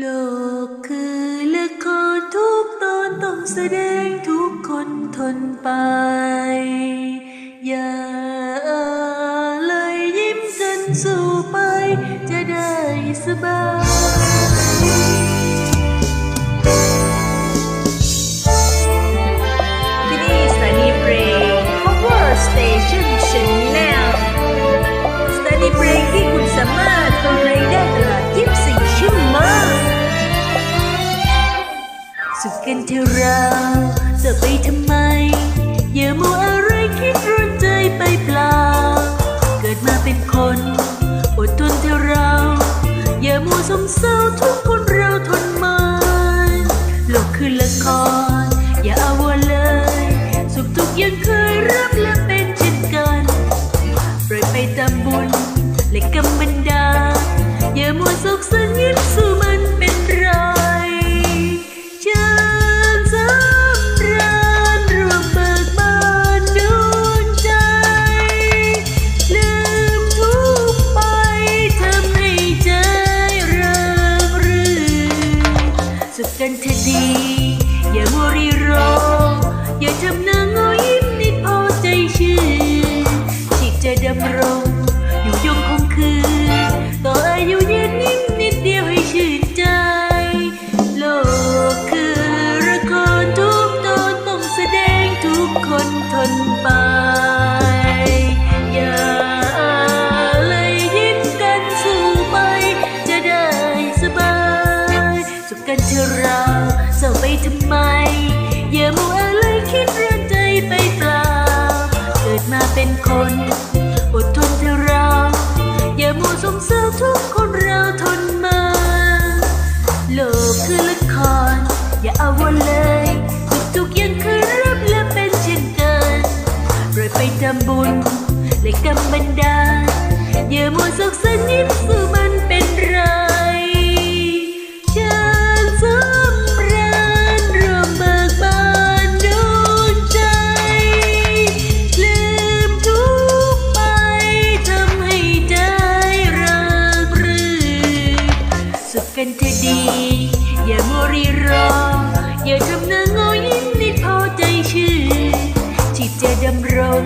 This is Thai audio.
โลกคือละครทุกตอนต้องแสดงทุกคนทนไป อย่าเลยยิ้มกันสู้ไป จะได้สบาย สุขกันเถอะเราจะไปทำไม อย่ามัวอะไรคิดร้อนใจไปเปล่า เกิดมาเป็นคนอดทนเถอะเรา อย่ามัวสมเศร้าทุกคนเราทนมาโลกคือละคร อย่าเอาวเลย สุขทุกยังเคยรับและเป็นเช่นกันปล่อยไปตามบุญและกรรมบันดา อย่ามัวสุขสันยิ้มสู้มัน สุขกั กันเถอะเราเศร้าไปทำไม อย่ามัวอะไรคิดเรื่องใจไปเปล่า เกิดมาเป็นคนอดทนเถอะเรา อย่ามัวสมเศร้าทุกคนเราทนมา โลกคือละคร อย่าเอาวนเลยทุกๆอยังเคยรับและเป็นเช่นกันปล่อยไปทำบุญและกรรมบันดาลอย่ามัวสุขสันต์ยิ้มสู้มันเป็นไรเกันเธอดี อย่ามัวรีรอ อย่าทำหน้าโงอยิ้มนิดพอใจชื่นจิตจะดำรง